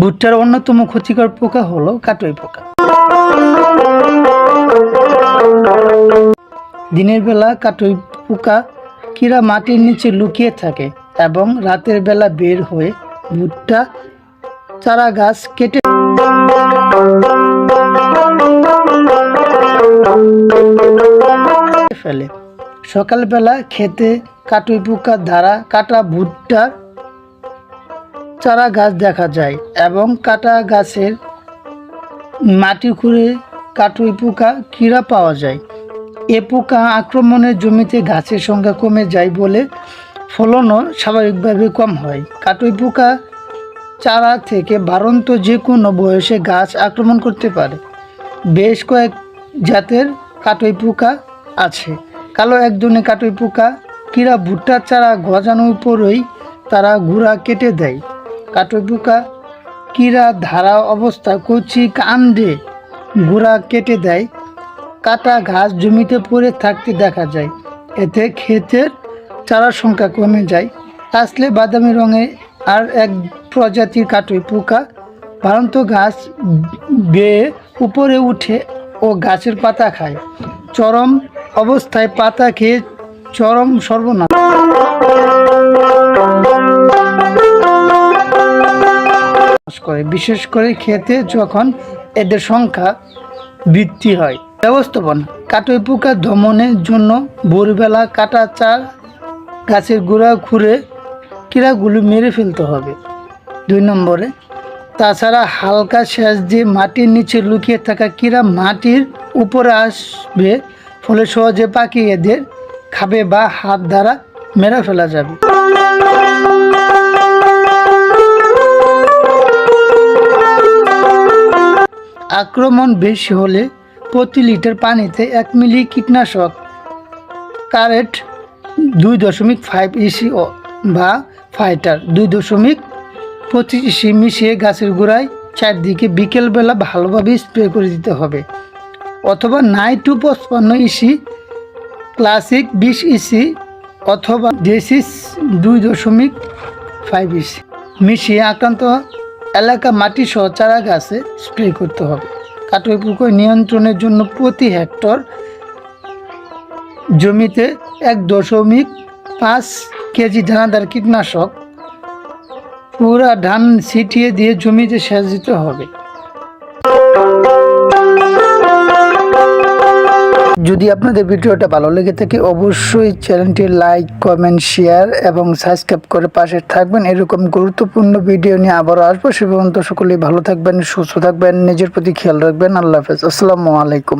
ভুট্টার অন্যতম ক্ষতিকর পোকা হলো কাটুই পোকা। দিনের বেলা কাটুই পোকা কিরা মাটির নিচে লুকিয়ে থাকে এবং রাতের বেলা বের হয়ে ভুট্টা চারা গাছ কেটে ফেলে। সকালবেলা খেতে কাটুই পোকা দ্বারা কাটা ভুট্টার চারা গাছ দেখা যায় এবং কাটা গাছের মাটি খুঁড়ে কাটুই পোকা কীরা পাওয়া যায়। এ পোকা আক্রমণের জমিতে গাছের সংখ্যা কমে যায় বলে ফলনও স্বাভাবিকভাবে কম হয়। কাটুই পোকা চারা থেকে বারন্ত যে কোনো বয়সে গাছ আক্রমণ করতে পারে। বেশ কয়েক জাতের কাটুই পোকা আছে। কালো একজনে কাটুই পোকা কিরা ভুট্টার চারা গজানোর পরেই তারা গুড়া কেটে দেয়। কাটুই পোকা কিরা ধারা অবস্থা কচি কাণ্ডে গুড়া কেটে দেয়। কাটা ঘাস জমিতে পড়ে থাকতে দেখা যায়। এতে ক্ষেতের চারার সংখ্যা কমে যায়। আসলে বাদামি রঙের আর এক প্রজাতির কাটুই পোকা। বারন্ত গাছ বেয়ে উপরে উঠে ও গাছের পাতা খায়। চরম অবস্থায় পাতা খেয়ে চরম সর্বনাশ। করে, বিশেষ করে খেতে যখন এদের সংখ্যা বৃদ্ধি হয়। ব্যবস্থাপনা, কাটুই পোকা দমনের জন্য ভোরবেলা কাটা চার গাছের গোড়া খুঁড়ে কিরাগুলো মেরে ফেলতে হবে। দুই নম্বরে, তাছাড়া হালকা সেচ দিয়ে মাটির নিচে লুকিয়ে থাকা কিরা মাটির উপরে আসবে, ফলে সহজে পাখি এদের খাবে বা হাত দ্বারা মেরে ফেলা যাবে। আক্রমণ বেশি হলে প্রতি লিটার পানিতে এক মিলি কীটনাশক, কারেট দুই দশমিক ফাইভ ইসি বা ফাইটার দুই দশমিক পঁচিশ ইসি মিশিয়ে গাছের গোড়ায় চারদিকে বিকেলবেলা ভালোভাবে স্প্রে করে দিতে হবে। অথবা নাই টু পঁচপান্ন ইসি ক্লাসিক বিশ ইসি অথবা ডেসিস দুই দশমিক ফাইভ ইসি মিশিয়ে আক্রান্ত এলাকা মাটি সহ চারা গাছে স্প্রে করতে হবে। কাটুই পুকুর নিয়ন্ত্রণের জন্য প্রতি হেক্টর জমিতে এক দশমিক পাঁচ কেজি দানাদার কীটনাশক পুরা ধান ছিটিয়ে দিয়ে জমিতে সেচ দিতে হবে। যদি আপনাদের ভিডিওটা ভালো লেগে থাকে, অবশ্যই চ্যানেলটি লাইক, কমেন্ট, শেয়ার এবং সাবস্ক্রাইব করে পাশে থাকবেন। এরকম গুরুত্বপূর্ণ ভিডিও নিয়ে আবারও আসব। সে পর্যন্ত সকলেই ভালো থাকবেন, সুস্থ থাকবেন, নিজের প্রতি খেয়াল রাখবেন। আল্লাহ হাফেজ। আসসালামু আলাইকুম।